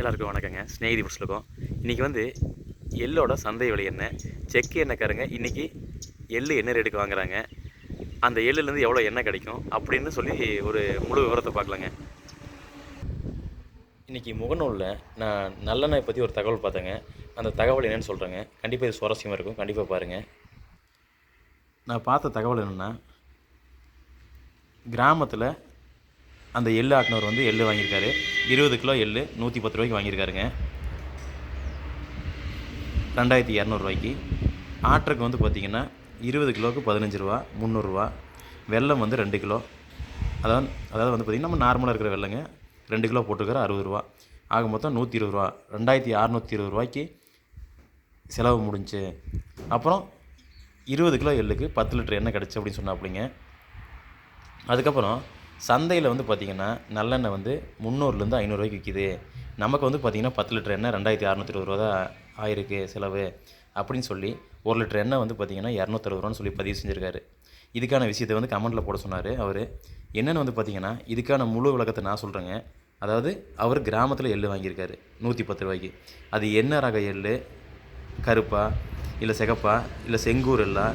எல்லாருக்கும் வணக்கங்க. ஸ்நேகிதி பிடிச்சிருக்கோம் இன்றைக்கி வந்து எள்ளோட சந்தை விலை என்ன? செக்கு எண்ணெய்க்காரங்க இன்றைக்கி எள்ளு என்ன ரேட்டுக்கு வாங்குறாங்க? அந்த எள்ளுலேருந்து எவ்வளோ எண்ணெய் கிடைக்கும்? அப்படின்னு சொல்லி ஒரு முழு விவரத்தை பார்க்கலாங்க. இன்றைக்கி முகநூலில் நான் நல்லெண்ணெய் பற்றி ஒரு தகவல் பார்த்தேங்க. அந்த தகவல் என்னென்னு சொல்கிறேங்க கண்டிப்பாக இது சுவாரஸ்யமாக இருக்கும். கண்டிப்பாக பாருங்கள் நான் பார்த்த தகவல் என்னென்னா கிராமத்தில் அந்த எள்ளு ஆட்டினவர் வந்து எள்ளு வாங்கியிருக்காரு. இருபது கிலோ எள்ளு நூற்றி பத்து ரூபாய்க்கு வாங்கியிருக்காருங்க. ரெண்டாயிரத்தி இரநூறுவாய்க்கு ஆட்டுக்கு வந்து பார்த்திங்கன்னா இருபது கிலோவுக்கு பதினஞ்சு ரூபா முந்நூறுரூவா வெல்லம் வந்து ரெண்டு கிலோ. அதாவது அதாவது வந்து பார்த்திங்கன்னா நம்ம நார்மலாக இருக்கிற வெள்ளங்க ரெண்டு கிலோ போட்டுருக்கிற அறுபது ரூபா. ஆக மொத்தம் நூற்றி இருபது ரூபா. ரெண்டாயிரத்தி அறநூற்றி இருபது ரூபாய்க்கு செலவு முடிஞ்சு. அப்புறம் இருபது கிலோ எள்ளுக்கு பத்து லிட்டர் எண்ணெய் கிடச்சி அப்படின்னு சொன்னாப்பிடிங்க. அதுக்கப்புறம் சந்தையில் வந்து பார்த்திங்கன்னா நல்லெண்ணெய் வந்து முந்நூறுலேருந்து ஐநூறுரூவாய்க்கு விற்கிது நமக்கு வந்து பார்த்திங்கன்னா பத்து லிட்டர் எண்ணெய் ரெண்டாயிரத்தி அறநூற்றி இருபது ரூபா தான் ஆயிருக்கு செலவு. அப்படின்னு சொல்லி ஒரு லிட்டர் எண்ணெய் வந்து பார்த்திங்கன்னா இரநூத்தறுபது ரூபான்னு சொல்லி பதிவு செஞ்சுருக்காரு. இதுக்கான விஷயத்தை வந்து கமெண்ட்டில் போட சொன்னார் அவர். என்னென்னு வந்து பார்த்திங்கன்னா இதுக்கான முழு விளக்கத்தை நான் சொல்கிறேங்க அதாவது அவர் கிராமத்தில் எள்ளு வாங்கியிருக்காரு நூற்றி பத்து ரூபாய்க்கு. அது என்ன ரக எள்ளு? கருப்பா இல்லை சிகப்பா இல்லை செங்கூர் எல்லாம்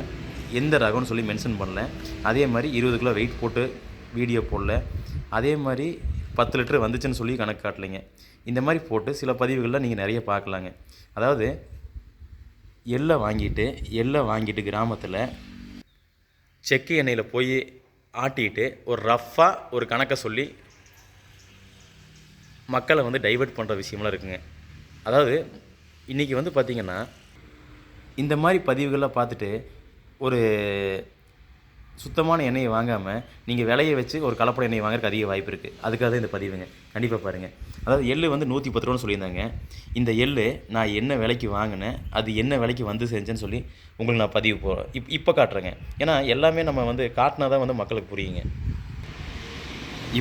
எந்த ரகம்னு சொல்லி மென்ஷன் பண்ணல. அதே மாதிரி இருபது கிலோ வெயிட் போட்டு வீடியோ போடல. அதே மாதிரி பத்து லிட்டர் வந்துச்சுன்னு சொல்லி கணக்கு காட்டலைங்க. இந்த மாதிரி போட்டு சில பதிவுகளில் நீங்கள் நிறைய பார்க்கலாங்க. அதாவது எள்ளை வாங்கிட்டு எள்ளை வாங்கிட்டு கிராமத்தில் செக்கு எண்ணெயில் போய் ஆட்டிட்டு ஒரு ரஃப்பாக ஒரு கணக்கை சொல்லி மக்களை வந்து டைவர்ட் பண்ணுற விஷயம்லாம் இருக்குங்க. அதாவது இன்றைக்கி வந்து பார்த்திங்கன்னா இந்த மாதிரி பதிவுகளெலாம் பார்த்துட்டு ஒரு சுத்தமான எண்ணெயை வாங்காமல் நீங்கள் விலையை வச்சு ஒரு கலப்பட எண்ணெய் வாங்குறதுக்கு அதிக வாய்ப்பு இருக்குது அதுக்காக தான் இந்த பதிவுங்க. கண்டிப்பாக பாருங்கள் அதாவது எள்ளு வந்து நூற்றி பத்து ரூபான்னு சொல்லியிருந்தாங்க. இந்த எள்ளு நான் என்ன விலைக்கு வாங்கினேன் அது என்ன விலைக்கு வந்து செஞ்சேன்னு சொல்லி உங்களுக்கு நான் பதிவு போ இப் இப்போ காட்டுறேங்க. ஏன்னா எல்லாமே நம்ம வந்து காட்டினா தான் வந்து மக்களுக்கு புரியுங்க.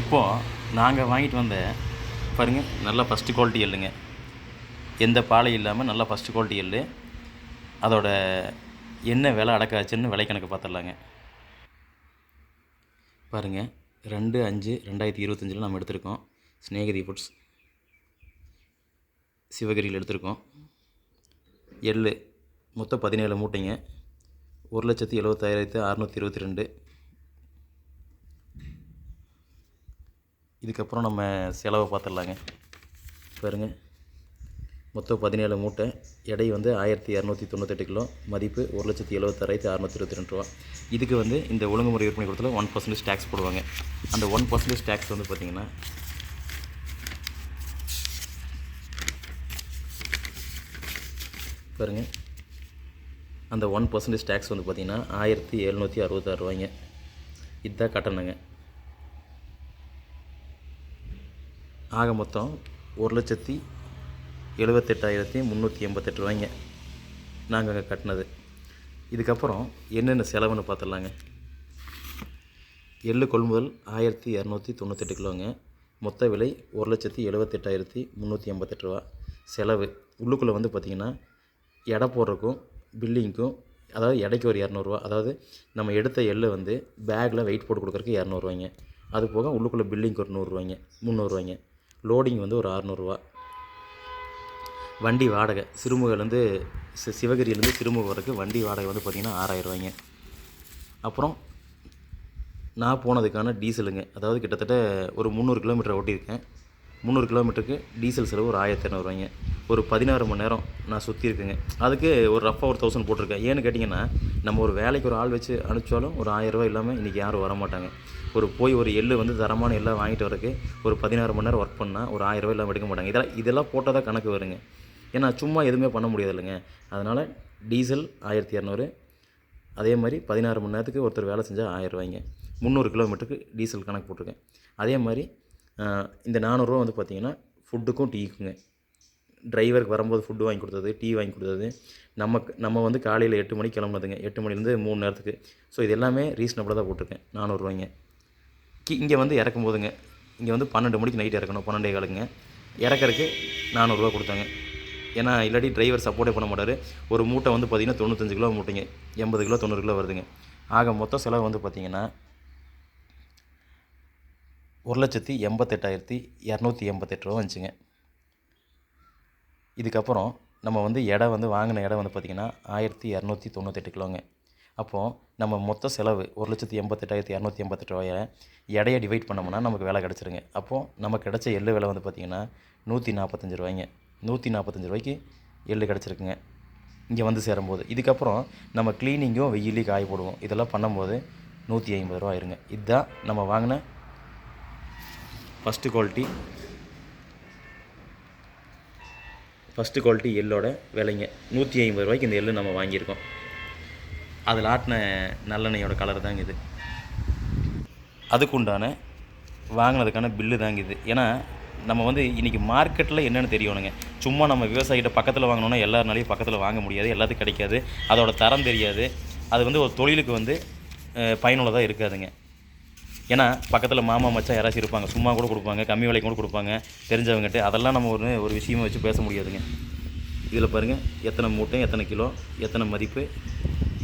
இப்போது நாங்கள் வாங்கிட்டு வந்த பாருங்கள் நல்லா ஃபஸ்ட்டு குவாலிட்டி எள்ளுங்க. எந்த பாலை இல்லாமல் நல்லா ஃபஸ்ட்டு குவாலிட்டி எள்ளு. அதோட என்ன விலை அடக்காச்சுன்னு விலை கணக்கு பார்த்துடலாங்க. பாருங்கள் ரெண்டு அஞ்சு ரெண்டாயிரத்தி இருபத்தஞ்சில் நம்ம எடுத்திருக்கோம். ஸ்நேகிதி ஃபுட்ஸ். சிவகிரியில் எடுத்திருக்கோம். எள்ளு மொத்தம் பதினேழு மூட்டைங்க. ஒரு லட்சத்தி எழுபத்தாயிரத்து அறநூற்றி இருபத்தி ரெண்டு இதுக்கப்புறம் நம்ம செலவை பார்த்துடலாங்க. பாருங்கள் மொத்தம் பதினேழு மூட்டை. எடை வந்து ஆயிரத்தி இரநூத்தி தொண்ணூத்தெட்டு கிலோ. மதிப்பு ஒரு லட்சத்தி எழுபத்தாறாயிரத்தி அறநூற்றி இருபத்தி ரெண்டு ரூபா. இதுக்கு வந்து இந்த ஒழுங்குமுறை விற்பனை கொடுத்துல ஒன் பர்சன்டேஜ் டேக்ஸ் போடுவாங்க. அந்த ஒன் பர்சன்டேஜ் டேக்ஸ் வந்து பார்த்திங்கன்னா பாருங்கள் அந்த ஒன் பர்சன்டேஜ் டேக்ஸ் வந்து பார்த்திங்கன்னா ஆயிரத்தி எழுநூற்றி அறுபத்தாறு ரூபாய்ங்க. இதுதான் கட்டணுங்க. ஆக மொத்தம் ஒரு லட்சத்தி எழுபத்தெட்டாயிரத்தி முந்நூற்றி எண்பத்தெட்டு ரூபாய்ங்க. நாங்கள் அங்கே கட்டினது. இதுக்கப்புறம் என்னென்ன செலவுன்னு பார்த்துடலாங்க எள்ளு கொள்முதல் ஆயிரத்தி இரநூத்தி தொண்ணூத்தெட்டு கிலோங்க. மொத்த விலை ஒரு லட்சத்தி எழுபத்தெட்டாயிரத்தி முந்நூற்றி எண்பத்தெட்டு ரூபா. செலவு. உள்ளுக்குள்ளே வந்து பார்த்திங்கன்னா எடை போடுறக்கும் பில்லிங்க்கும் அதாவது எடைக்கு ஒரு இரநூறுவா. அதாவது நம்ம எடுத்த எள்ளு வந்து பேக்கில் வெயிட் போட்டு கொடுக்குறக்கு இரநூறுவாய்ங்க. அது போக உள்ளுக்குள்ளே பில்லிங்க்கு ஒரு நூறுரூவாய்ங்க முந்நூறுவாய்ங்க. லோடிங் வந்து ஒரு அறநூறுவா. வண்டி வாடகை. சிறுமுகையிலேருந்து சி சிவகிரியிலேருந்து சிறுமுகை வரைக்கும் வண்டி வாடகை வந்து பார்த்திங்கன்னா ஆறாயிரரூவாய்ங்க அப்புறம் நான் போனதுக்கான டீசலுங்க. அதாவது கிட்டத்தட்ட ஒரு முந்நூறு கிலோமீட்டர் ஓட்டியிருக்கேன். முந்நூறு கிலோமீட்டருக்கு டீசல் செலவு ஒரு ஆயிரத்தி இரநூறுவாய்ங்க ஒரு பதினாறு மணி நேரம் நான் சுற்றி இருக்கேங்க. அதுக்கு ஒரு ரஃபாக ஒரு தௌசண்ட் போட்டிருக்கேன். ஏன்னு கேட்டிங்கன்னா நம்ம ஒரு வேலைக்கு ஒரு ஆள் வச்சு அனுப்பிச்சாலும் ஒரு ஆயிரரூவா இல்லாமல் இன்றைக்கி யாரும் வர மாட்டாங்க ஒரு போய் ஒரு எள்ளு வந்து தரமான எல்லாம் வாங்கிட்டு வரக்கு ஒரு பதினாறு மணி நேரம் ஒர்க் பண்ணால் ஒரு ஆயிரரூவா இல்லாமல் எடுக்க மாட்டாங்க. இதெல்லாம் இதெல்லாம் போட்டால் தான் கணக்கு வருங்க. ஏன்னா சும்மா எதுவுமே பண்ண முடியாது இல்லைங்க அதனால் டீசல் ஆயிரத்தி இரநூறு. அதே மாதிரி பதினாறு மணி நேரத்துக்கு ஒருத்தர் வேலை செஞ்சால் ஆயிரரூவாய்ங்க முந்நூறு கிலோமீட்டருக்கு டீசல் கணக்கு போட்டிருக்கேன். அதே மாதிரி இந்த நானூறுரூவா வந்து பார்த்திங்கன்னா ஃபுட்டுக்கும் டீக்குங்க. டிரைவருக்கு வரும்போது ஃபுட்டு வாங்கி கொடுத்தது டீ வாங்கி கொடுத்தது. நமக்கு நம்ம வந்து காலையில் எட்டு மணிக்கு கிளம்புனதுங்க. எட்டு மணிலேருந்து மூணு நேரத்துக்கு. ஸோ இது எல்லாமே ரீசனபிளாக தான் போட்டிருக்கேன். நானூறுரூவாய்ங்க கி இங்கே வந்து இறக்கும் போதுங்க இங்கே வந்து பன்னெண்டு மணிக்கு நைட் இறக்கணும். பன்னெண்டே காலுங்க இறக்கறக்கு நானூறுரூவா கொடுத்தாங்க. ஏன்னா இல்லாட்டி டிரைவர் சப்போர்ட்டே பண்ண மாட்டார். ஒரு மூட்டை வந்து பார்த்திங்கன்னா தொண்ணூத்தஞ்சு கிலோ மூட்டைங்க. எண்பது கிலோ தொண்ணூறு கிலோ வருதுங்க. ஆக மொத்த செலவு வந்து பார்த்திங்கன்னா ஒரு லட்சத்தி எண்பத்தெட்டாயிரத்தி இரநூத்தி எண்பத்தெட்டு ரூபா வந்துச்சுங்க. இதுக்கப்புறம் நம்ம வந்து இடம் வந்து வாங்கின இடம் வந்து பார்த்திங்கன்னா ஆயிரத்தி இரநூத்தி தொண்ணூத்தெட்டு கிலோங்க. அப்போது நம்ம மொத்த செலவு ஒரு லட்சத்தி எண்பத்தெட்டாயிரத்தி இரநூத்தி எண்பத்தெட்டு ரூபாயை இடையை டிவைட் பண்ணோம்னா நமக்கு வேலை கிடச்சிருங்க. அப்போது நமக்கு கிடச்ச எள்ளு விலை வந்து பார்த்திங்கன்னா நூற்றி நாற்பத்தஞ்சு ரூபாய்ங்க. நூற்றி நாற்பத்தஞ்சு ரூபாய்க்கு எள்ளு கிடச்சிருக்குங்க. இங்கே வந்து சேரும்போது. இதுக்கப்புறம் நம்ம க்ளீனிங்கும் வெயிலையும் காய போடுவோம். இதெல்லாம் பண்ணும்போது நூற்றி ஐம்பது ரூபா ஆயிருங்க. இதுதான் நம்ம வாங்கின ஃபஸ்ட்டு குவாலிட்டி ஃபஸ்ட்டு குவாலிட்டி எள்ளோட விலைங்க. நூற்றி ஐம்பது ரூபாய்க்கு இந்த எள்ளு நம்ம வாங்கியிருக்கோம். அதில் ஆட்டின நல்லெண்ணெயோட கலர் தாங்க இது. அதுக்குண்டான வாங்கினதுக்கான பில்லு தாங்க இது. ஏன்னா நம்ம வந்து இன்றைக்கி மார்க்கெட்டில் என்னென்னு தெரியணுங்க. சும்மா நம்ம விவசாயிகிட்ட பக்கத்தில் வாங்கினோன்னா எல்லாருனாலையும் பக்கத்தில் வாங்க முடியாது எல்லாத்துக்கும் கிடைக்காது. அதோட தரம் தெரியாது. அது வந்து ஒரு தொழிலுக்கு வந்து பயனுள்ளதாக இருக்காதுங்க. ஏன்னா பக்கத்தில் மாமா மச்சா யாராச்சும் இருப்பாங்க சும்மா கூட கொடுப்பாங்க கம்மி விலைக்கு கூட கொடுப்பாங்க தெரிஞ்சவங்ககிட்ட அதெல்லாம் நம்ம ஒரு ஒரு விஷயமா வச்சு பேச முடியாதுங்க. இதில் பாருங்கள் எத்தனை மூட்டை எத்தனை கிலோ எத்தனை மதிப்பு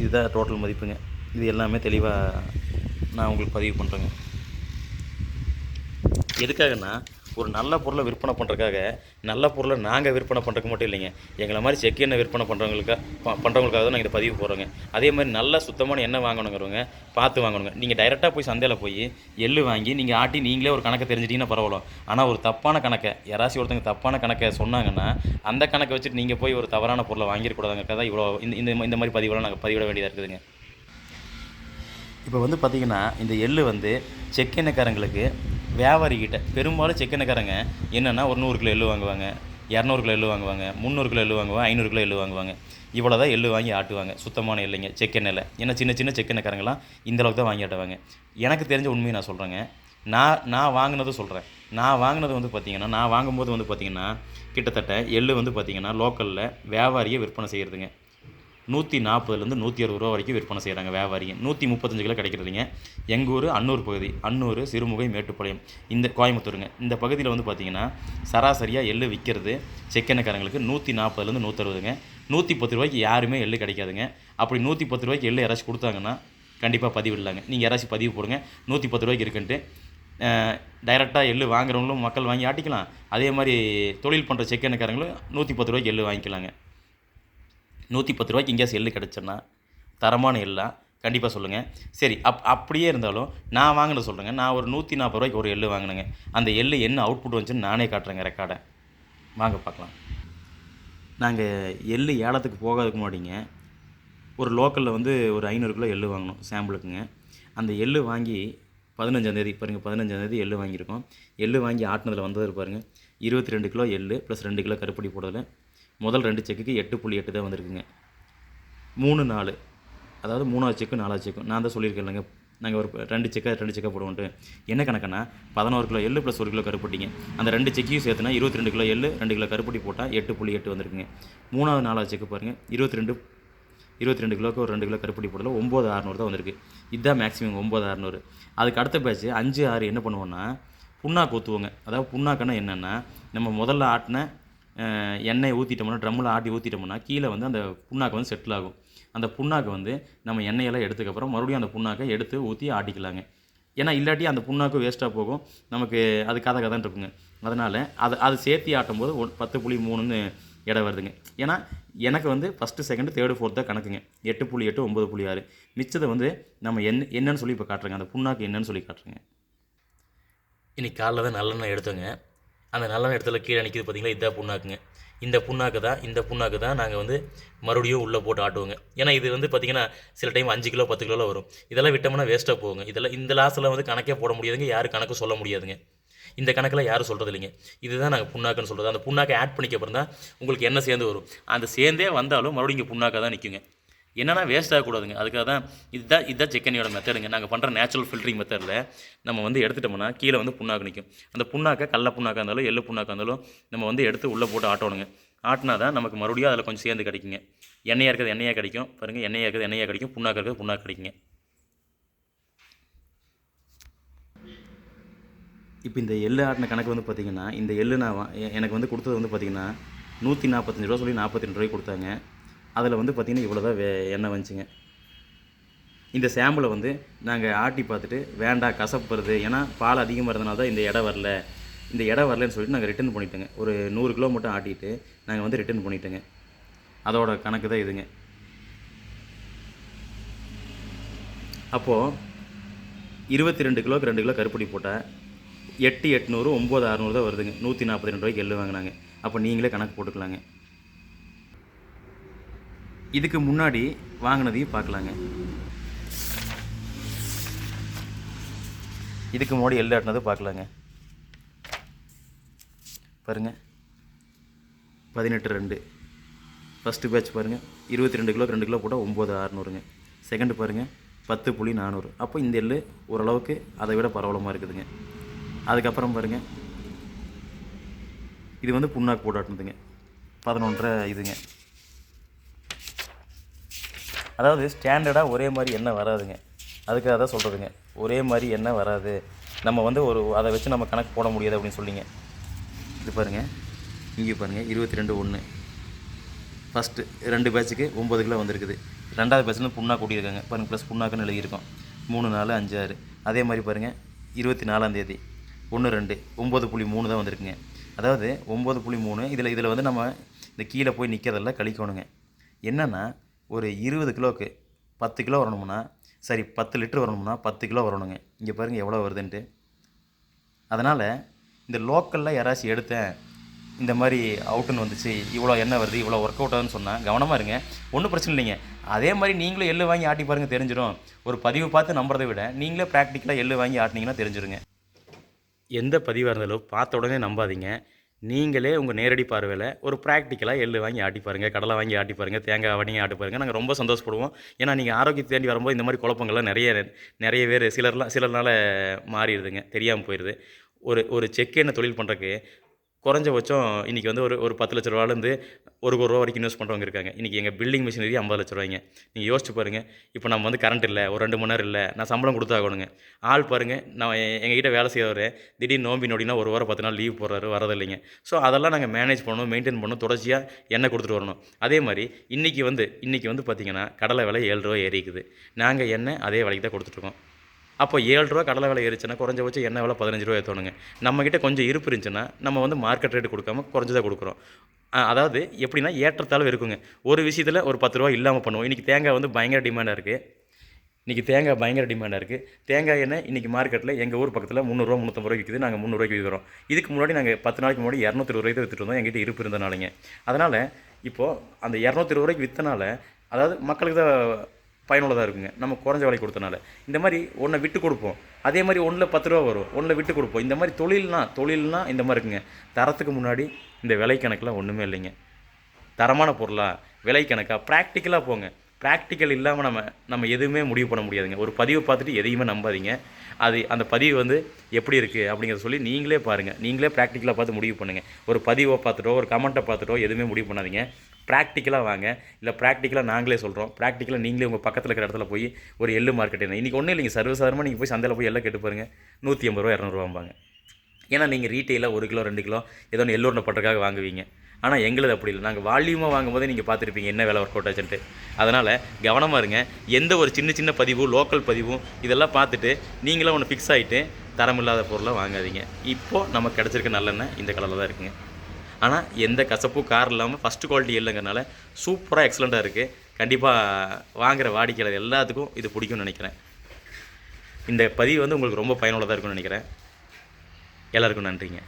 இதுதான் டோட்டல் மதிப்புங்க. இது எல்லாமே தெளிவாக நான் உங்களுக்கு பதிவு பண்ணுறேங்க எதுக்காகன்னா ஒரு நல்ல பொருளை விற்பனை பண்ணுறதுக்காக நல்ல பொருளை நாங்கள் விற்பனை பண்ணுறதுக்கு மட்டும் இல்லைங்க. எங்களை மாதிரி செக் எண்ணெய் விற்பனை பண்ணுறவங்களுக்காக பண்ணுறவங்களுக்காக தான் நாங்கள் இதை பதிவு போடுறோங்க. அதே மாதிரி நல்ல சுத்தமான எண்ணெய் வாங்கணுங்கிறவங்க பார்த்து வாங்கணுங்க. நீங்கள் டைரெக்டாக போய் சந்தையில் போய் எள்ளு வாங்கி நீங்கள் ஆட்டி நீங்களே ஒரு கணக்கை தெரிஞ்சிட்டிங்கன்னா பரவாயில்ல. ஆனால் ஒரு தப்பான கணக்கை யாராச்சும் ஒருத்தங்க தப்பான கணக்கை சொன்னாங்கன்னா அந்த கணக்கை வச்சுட்டு நீங்கள் போய் ஒரு தவறான பொருளை வாங்கிடக்கூடாதுங்க தான் இவ்வளோ இந்த இந்த இந்த மாதிரி பதிவெல்லாம் நாங்கள் பதிவிட வேண்டியதாக இருக்குதுங்க. இப்போ வந்து பார்த்திங்கன்னா இந்த எள்ளு வந்து செக்கெண்ணெய்க்காரங்களுக்கு வியாபாரிக்கிட்ட பெரும்பாலும் செக்கெண்ணெய்க்காரங்க என்னென்னா ஒரு நூறு கிலோ எள்ளு வாங்குவாங்க இரநூறு கிலோ எள்ளு வாங்குவாங்க முந்நூறு கிலோ எள்ளு வாங்குவாங்க ஐநூறு கிலோ எள்ளு வாங்குவாங்க. இவ்வளோ தான் எள்ளு வாங்கி ஆட்டுவாங்க சுத்தமான எள்ளுங்க செக்கெண்ணெயில். ஏன்னா சின்ன சின்ன செக்கெண்ணக்காரங்களாம் இந்தளவுக்கு தான் வாங்கி ஆட்டுவாங்க. எனக்கு தெரிஞ்ச உண்மையை நான் சொல்கிறேங்க நான் நான் வாங்கினதும் சொல்கிறேன் நான் வாங்கினது வந்து பார்த்திங்கன்னா நான் வாங்கும்போது வந்து பார்த்திங்கன்னா கிட்டத்தட்ட எள்ளு வந்து பார்த்திங்கன்னா லோக்கலில் வியாபாரியை விற்பனை செய்கிறதுங்க நூற்றி நாற்பதுலேருந்து நூற்றி அறுபது ரூபா வரைக்கும் விற்பனை செய்கிறாங்க வியாபாரிங்க. நூற்றி முப்பத்தஞ்சு கிலோ கிடைக்கிறதுங்க எங்கள் ஊர் அன்னூர் பகுதி. அன்னூர் சிறுமுகை மேட்டுப்பாளையம். இந்த கோயம்புத்தூருங்க. இந்த பகுதியில் வந்து பார்த்திங்கன்னா சராசரியாக எள்ளு விற்கிறது செக்கெண்ணக்காரங்களுக்கு நூற்றி நாற்பதுலேருந்து நூற்றறுபதுங்க நூற்றி பத்து ரூபாய்க்கு யாருமே எள்ளு கிடைக்காதுங்க. அப்படி நூற்றி பத்து ரூபாய்க்கு எள்ளு யாராச்சும் கொடுத்தாங்கன்னா கண்டிப்பாக பதிவு இல்லைங்க. நீங்கள் யாராச்சும் பதிவு போடுங்க. நூற்றி பத்து ரூபாய்க்கு இருக்குன்ட்டு டைரெக்டாக எள்ளு வாங்குறவங்களும் மக்கள் வாங்கி ஆட்டிக்கலாம். அதே மாதிரி தொழில் பண்ணுற செக்கெண்ணக்காரங்களும் நூற்றி பத்து ரூபாய்க்கு எள்ளு வாங்கிக்கலாங்க. நூற்றி பத்து ரூபாய்க்கு எங்கேயாச்சும் எள்ளு கிடச்சுன்னா தரமான எல்லாம் கண்டிப்பாக சொல்லுங்கள் சரி அப் அப்படியே இருந்தாலும் நான் வாங்கின சொல்கிறேங்க நான் ஒரு நூற்றி நாற்பது ரூபாய்க்கு ஒரு எள்ளு வாங்கினேங்க. அந்த எள்ளு என்ன அவுட்புட் வந்துச்சுன்னு நானே காட்டுறேங்க ரெக்கார்டை வாங்க பார்க்கலாம். நாங்கள் எள்ளு ஏலத்துக்கு போகாதுக்கு முன்னாடிங்க ஒரு லோக்கலில் வந்து ஒரு ஐநூறு கிலோ எள்ளு வாங்கினோம் சாம்பிளுக்குங்க அந்த எள்ளு வாங்கி பதினஞ்சாந்தேதி பாருங்கள் பதினஞ்சாந்தேதி எள்ளு வாங்கியிருக்கோம். எள்ளு வாங்கி ஆட்டினதில் வந்தது பாருங்கள் இருபத்தி ரெண்டு கிலோ எள்ளு ப்ளஸ் ரெண்டு கிலோ கருப்பட்டி போடலை முதல் ரெண்டு செக்குக்கு எட்டு புள்ளி எட்டு தான் வந்திருக்குங்க. மூணு நாலு. அதாவது மூணாவது செக்கு நாலாவது செக்கு. நான் தான் சொல்லியிருக்கேன் இல்லைங்க. நாங்கள் ஒரு ரெண்டு செக்காக ரெண்டு செக்காக போடுவோன்ட்டு. என்ன கணக்குன்னா பதினோரு கிலோ எள்ளு ப்ளஸ் ஒரு கிலோ கருப்பட்டிங்க. அந்த ரெண்டு செக்கையும் சேர்த்துனா இருபத்தி ரெண்டு கிலோ எள்ளு ரெண்டு கிலோ கருப்பட்டி போட்டால் எட்டு புள்ளி எட்டு வந்திருக்குங்க. மூணாவது நாலாவது செக்கு பாருங்கள் இருபத்தி ரெண்டு இருபத்தி ரெண்டு கிலோக்கு ஒரு ரெண்டு கிலோ கருப்பட்டி போடல ஒம்பது அறநூறு தான் வந்திருக்கு. இதுதான் மேக்ஸிமம் ஒம்பது அறநூறு. அதுக்கு அடுத்த பேட்ச் அஞ்சு ஆறு என்ன பண்ணுவோன்னா புண்ணாக்கு ஊற்றுவோங்க அதாவது புண்ணாக்குன்னா என்னென்னா நம்ம முதல்ல ஆட்டின எண்ணெய் ஊற்றிட்டோம்னா ட்ரம்மில் ஆட்டி ஊற்றிட்டோம்னா கீழே வந்து அந்த புண்ணாக்கு வந்து செட்டில் ஆகும். அந்த புண்ணாக்கு வந்து நம்ம எண்ணெயெல்லாம் எடுத்துக்கப்புறம் மறுபடியும் அந்த புண்ணாக்கை எடுத்து ஊற்றி ஆட்டிக்கலாங்க. ஏன்னா இல்லாட்டி அந்த புண்ணாக்கு வேஸ்ட்டாக போகும். நமக்கு அது கதை கதைன்னு இருக்குங்க. அதனால் அது அது சேர்த்தி ஆட்டும் போது பத்து புள்ளி மூணுன்னு இடம் வருதுங்க. ஏன்னா எனக்கு வந்து ஃபஸ்ட்டு செகண்டு தேர்டு ஃபோர்த்தாக கணக்குங்க. எட்டு புள்ளி எட்டு ஒம்பது புள்ளி ஆறு. மிச்சத்தை வந்து நம்ம என்ன என்னன்னு சொல்லி இப்போ காட்டுறேங்க. அந்த புண்ணாக்கு என்னன்னு சொல்லி காட்டுறேங்க. இன்றைக்கி காலைல தான் நல்லெண்ணெய் எடுத்தோங்க. அந்த நல்ல இடத்துல கீழே நிற்கிது பார்த்தீங்களா இதான் புண்ணாக்குங்க. இந்த புண்ணாக்கு தான் இந்த புண்ணாக்கு தான் நாங்கள் வந்து மறுபடியும் உள்ளே போட்டு ஆட்டுவோங்க. ஏன்னா இது வந்து பார்த்திங்கன்னா சில டைம் அஞ்சு கிலோ பத்து கிலோவில் வரும். இதெல்லாம் விட்டோம்னா வேஸ்ட்டாக போகுங்க. இதெல்லாம் இந்த லாஸில் வந்து கணக்கே போட முடியாதுங்க. யாரும் கணக்கு சொல்ல முடியாதுங்க. இந்த கணக்கில் யாரும் சொல்கிறது இல்லைங்க. இதுதான் நாங்கள் புண்ணாக்குன்னு சொல்கிறது அந்த புண்ணாக்கை ஆட் பண்ணிக்க அப்புறம் தான் உங்களுக்கு என்ன சேர்ந்து வரும். அந்த சேர்ந்தே வந்தாலும் மறுபடியும் இங்கே புண்ணாக்காக தான் நிற்குங்க என்னென்னா வேஸ்ட் ஆகக்கூடாதுங்க அதுக்காக தான் இதுதான் இதுதான் செக்கனியோட மெத்தடுங்க நாங்கள் பண்ணுற நேச்சுரல் ஃபில்டரிங் மெத்தடில் நம்ம வந்து எடுத்துட்டோம்னா கீழே வந்து புண்ணாக்கு நிற்கும் அந்த புண்ணாக்கை கடல புண்ணாக்கா இருந்தாலும் எள்ளு புண்ணாக்கா இருந்தாலும் நம்ம வந்து எடுத்து உள்ளே போட்டு ஆட்டணுங்க. ஆட்டினா தான் நமக்கு மறுபடியும் அதில் கொஞ்சம் சேர்ந்து கிடைக்குங்க. எண்ணெயாக இருக்கிறது எண்ணெயாக கிடைக்கும். பாருங்கள் எண்ணெயாக இருக்கிறது எண்ணெயாக கிடைக்கும். புண்ணாக்கு இருக்கிறது புண்ணாக்கு கிடைக்குங்க. இப்போ இந்த எள்ளு ஆட்டின கணக்கு வந்து பார்த்திங்கன்னா இந்த எள்ளு நான் எனக்கு வந்து கொடுத்தது வந்து பார்த்திங்கன்னா நூற்றி நாற்பத்தஞ்சு ரூபா சொல்லி நாற்பத்தி ரெண்டு ரூபாய்க்கு கொடுத்தாங்க. அதில் வந்து பார்த்திங்கன்னா இவ்வளோ தான் வே எண்ணெய் வந்துச்சுங்க இந்த சாம்பிளை வந்து நாங்கள் ஆட்டி பார்த்துட்டு வேண்டாம் கசப்பு வருது ஏன்னா பால் அதிகமாக இருந்தனால தான் இந்த இடம் வரல. இந்த இடம் வரலன்னு சொல்லிட்டு நாங்கள் ரிட்டர்ன் பண்ணிட்டோங்க. ஒரு நூறு கிலோ மட்டும் ஆட்டிட்டு நாங்கள் வந்து ரிட்டர்ன் பண்ணிட்டோங்க. அதோட கணக்கு தான் இதுங்க. அப்போது இருபத்தி ரெண்டு கிலோக்கு ரெண்டு கிலோ கருப்படி போட்டால் எட்டு எட்நூறு ஒம்பது அறநூறு தான் வருதுங்க. நூற்றி நாற்பத்தி ரெண்டு ரூபாய்க்கு எள்ளு வாங்கினாங்க. அப்போ நீங்களே கணக்கு போட்டுக்கலாங்க. இதுக்கு முன்னாடி வாங்கினதையும் பார்க்கலாங்க. இதுக்கு முன்னாடி எள்ளு ஆட்டினது பார்க்கலாங்க. பாருங்கள் பதினெட்டு ரெண்டு. ஃபஸ்ட்டு பேட்ச் பாருங்கள் இருபத்தி ரெண்டு கிலோ ரெண்டு கிலோ போட்டால் ஒம்பது அறநூறுங்க செகண்டு பாருங்கள் பத்து புள்ளி நானூறு. அப்போ இந்த எள்ளு ஓரளவுக்கு அதை விட பரவலமாக இருக்குதுங்க. அதுக்கப்புறம் பாருங்கள் இது வந்து புண்ணாக்கு போட்டாட்டுனதுங்க பதினொன்றரை இதுங்க. அதாவது ஸ்டாண்டர்டாக ஒரே மாதிரி எண்ணெய் வராதுங்க. அதுக்காக தான் சொல்கிறதுங்க ஒரே மாதிரி எண்ணெய் வராது. நம்ம வந்து ஒரு அதை வச்சு நம்ம கணக்கு போட முடியாது அப்படின்னு சொல்லிங்க இது பாருங்கள் இங்கே பாருங்கள் இருபத்தி ரெண்டு ஒன்று ஃபஸ்ட்டு ரெண்டு பேட்சுக்கு ஒம்பது கிலோ வந்திருக்குது. ரெண்டாவது பேட்சில் புண்ணா கூட்டியிருக்காங்க. பாருங்கள் ப்ளஸ் புண்ணாக்குன்னு எழுதியிருக்கோம். மூணு நாலு அஞ்சு ஆறு. அதே மாதிரி பாருங்கள் இருபத்தி நாலாந்தேதி ஒன்று ரெண்டு. ஒம்பது புள்ளி மூணு தான் வந்திருக்குங்க. அதாவது ஒம்பது புள்ளி மூணு இதில் இதில் வந்து நம்ம இந்த கீழே போய் நிற்கிறதெல்லாம் கழிக்கணுங்க. என்னென்னா ஒரு இருபது கிலோவுக்கு பத்து கிலோ வரணும்னா சரி பத்து லிட்டர் வரணும்னா பத்து கிலோ வரணுங்க. இங்கே பாருங்கள் எவ்வளோ வருதுன்ட்டு. அதனால் இந்த லோக்கலில் யாராச்சும் எடுத்தேன் இந்த மாதிரி அவுட்டுன்னு வந்துச்சு இவ்வளோ எண்ணெய் வருது இவ்வளோ ஒர்க் அவுட் ஆகுதுன்னு சொன்னால் கவனமாக இருங்க. ஒன்றும் பிரச்சனை இல்லைங்க. அதே மாதிரி நீங்களும் எள்ளு வாங்கி ஆட்டி பாருங்கள் தெரிஞ்சிடும். ஒரு பதிவு பார்த்து நம்புறதை விட நீங்களே ப்ராக்டிக்கலாக எள்ளு வாங்கி ஆட்டினீங்கன்னா தெரிஞ்சிருங்க. எந்த பதிவாக இருந்தாலும் பார்த்த உடனே நம்பாதீங்க. நீங்களே உங்கள் நேரடி பார்வையில் ஒரு ப்ராக்டிக்கலாக எள்ளு வாங்கி ஆட்டி பாருங்கள் கடலை வாங்கி ஆட்டி பாருங்கள் தேங்காய் வாங்கி ஆட்டி பாருங்கள் நாங்கள் ரொம்ப சந்தோஷப்படுவோம். ஏன்னா நீங்கள் ஆரோக்கியத்தை தேடி வரும்போது இந்த மாதிரி குழப்பங்கள்லாம் நிறைய நிறைய பேர் சிலர்லாம் சிலர்னால மாறிடுதுங்க தெரியாமல் போயிடுது. ஒரு ஒரு செக் எண்ணெய் தொழில் பண்ணுறக்கு குறைஞ்சபட்சம் இன்றைக்கி வந்து ஒரு ஒரு பத்து லட்ச ரூபாலேருந்து ஒரு கோடி ரூபா வரைக்கும் இன்வெஸ்ட் பண்ணுறவங்க இருக்காங்க. இன்றைக்கி எங்கள் பில்டிங் மிஷினரி ஐம்பது லட்ச ரூபாய்ங்க. நீங்கள் யோசிச்சு பாருங்கள் இப்போ நம்ம வந்து கரண்ட் இல்லை ஒரு ரெண்டு மணி நேரம் இல்லை நான் சம்பளம் கொடுத்தாகணுங்க. ஆள் பாருங்கள் நான் எங்ககிட்ட வேலை செய்கிறவர் திடீர்னு நோம்பி நோடினா ஒரு வாரம் பத்து நாள் லீவ் போடுறாரு வரதில்லைங்க ஸோ அதெல்லாம் நாங்கள் மேனேஜ் பண்ணணும் மெயின்டைன் பண்ணணும் தொடர்ச்சியாக எண்ணெய் கொடுத்துட்டு வரணும். அதே மாதிரி இன்றைக்கி வந்து இன்றைக்கி வந்து பார்த்திங்கன்னா கடலை விலை ஏழு ரூபா ஏறிக்குது. நாங்கள் எண்ணெய் அதே விலைக்கு தான் கொடுத்துட்ருக்கோம் அப்போ ஏழு ரூபா கடலை விலை ஏறிச்சுன்னா குறைஞ்சபட்சம் எண்ணெய் விலை பதினஞ்சு ரூபா ஏற்றணுங்க. நம்மக்கிட்ட கொஞ்சம் இருப்பு இருந்துச்சுன்னா நம்ம வந்து மார்க்கெட் ரேட் கொடுக்காம குறைஞ்சதாக கொடுக்குறோம். அதாவது எப்படின்னா ஏற்றத்தாழ்வு இருக்குங்க. ஒரு விஷயத்தில் ஒரு பத்து ரூபா இல்லாமல் பண்ணுவோம். இன்றைக்கி தேங்காய் வந்து பயங்கர டிமாண்டாக இருக்குது இன்றைக்கி தேங்காய் பயங்கர டிமாண்டாக இருக்குது தேங்காய் எண்ணெய் இன்றைக்கி மார்க்கெட்டில் எங்கள் ஊர் பக்கத்தில் முந்நூறுரூவா முந்நூற்றம்பது ரூபாய்க்கு விற்கிது நாங்கள் முந்நூறுவாய்க்கு விற்கிறோம் இதுக்கு முன்னாடி நாங்கள் பத்து நாளைக்கு முன்னாடி இரநூத்தி இருபது ரூபாய்க்கு விற்றுட்டு இருந்தோம். எங்கிட்ட இருப்பு இருந்தனாலங்க. அதனால் இப்போது அந்த இரநூத்தி இருபது ரூபாய்க்கு விற்றனால அதாவது மக்களுக்கு தான் பயனுள்ளதாக இருக்குங்க. நம்ம குறைஞ்ச விலை கொடுத்தனால. இந்த மாதிரி ஒன்றை விட்டு கொடுப்போம். அதே மாதிரி ஒன்றில் பத்து ரூபா வரும். ஒன்றில் விட்டு கொடுப்போம். இந்த மாதிரி தொழில்னா தொழில்னா இந்த மாதிரி இருக்குங்க. தரத்துக்கு முன்னாடி இந்த விலை கணக்கெலாம் ஒன்றுமே இல்லைங்க. தரமான பொருளாக விலை கணக்காக ப்ராக்டிக்கலாக போங்க. ப்ராக்டிக்கல் இல்லாமல் நம்ம நம்ம எதுவுமே முடிவு பண்ண முடியாதுங்க. ஒரு பதிவை பார்த்துட்டு எதையுமே நம்பாதீங்க. அது அந்த பதிவு வந்து எப்படி இருக்குது அப்படிங்கிறத சொல்லி நீங்களே பாருங்கள் நீங்களே ப்ராக்டிக்கலாக பார்த்து முடிவு பண்ணுங்கள் ஒரு பதிவை பார்த்துட்டோ ஒரு கமெண்ட்டை பார்த்துட்டோ எதுவுமே முடிவு பண்ணாதீங்க. ப்ராக்டிக்கலாக வாங்க. இல்லை ப்ராக்டிக்கலாக நாங்களே சொல்கிறோம் ப்ராக்டிக்கலாக நீங்களே உங்கள் பக்கத்தில் இருக்கிற இடத்துல போய் ஒரு எள்ளு மார்க்கெட் என்ன. இன்றைக்கி ஒன்றும் இல்லைங்க. சர்வசாதாரணமாக நீங்கள் போய் சந்தையில் போய் எல்லாம் கேட்டு பாருங்கள் நூற்றி ஐம்பது ரூபா இரநூறுவாம்பாங்க ஏன்னா நீங்கள் ரீட்டெயிலாக ஒரு கிலோ ரெண்டு கிலோ ஏதோ ஒன்று எல்லோருன பட்டறக்காக வாங்குவீங்க. ஆனால் எங்களது அப்படி இல்லை. நாங்கள் வால்யூமாக வாங்கும்போதே நீங்கள் பார்த்துருப்பீங்க என்ன வேலை ஒர்க் அவுட் ஆச்சுன்ட்டு. அதனால் கவனமாக இருங்க. எந்த ஒரு சின்ன சின்ன பதிவும் லோக்கல் பதிவும் இதெல்லாம் பார்த்துட்டு நீங்களும் ஒன்று ஃபிக்ஸ் ஆகிட்டு தரமில்லாத பொருளை வாங்காதீங்க. இப்போது நமக்கு கிடச்சிருக்க நல்லெண்ணெய் இந்த கலரில் தான் இருக்குங்க. ஆனால் எந்த கசப்பும் கார் இல்லாமல் ஃபஸ்ட்டு குவாலிட்டி இல்லைங்கிறனால சூப்பராக எக்ஸலண்ட்டாக இருக்குது கண்டிப்பாக வாங்குகிற வாடிக்கையாளர் எல்லாத்துக்கும் இது பிடிக்கும்னு நினைக்கிறேன். இந்த பதிவு வந்து உங்களுக்கு ரொம்ப பயனுள்ளதாக இருக்கும்னு நினைக்கிறேன். எல்லாருக்கும் நன்றிங்க.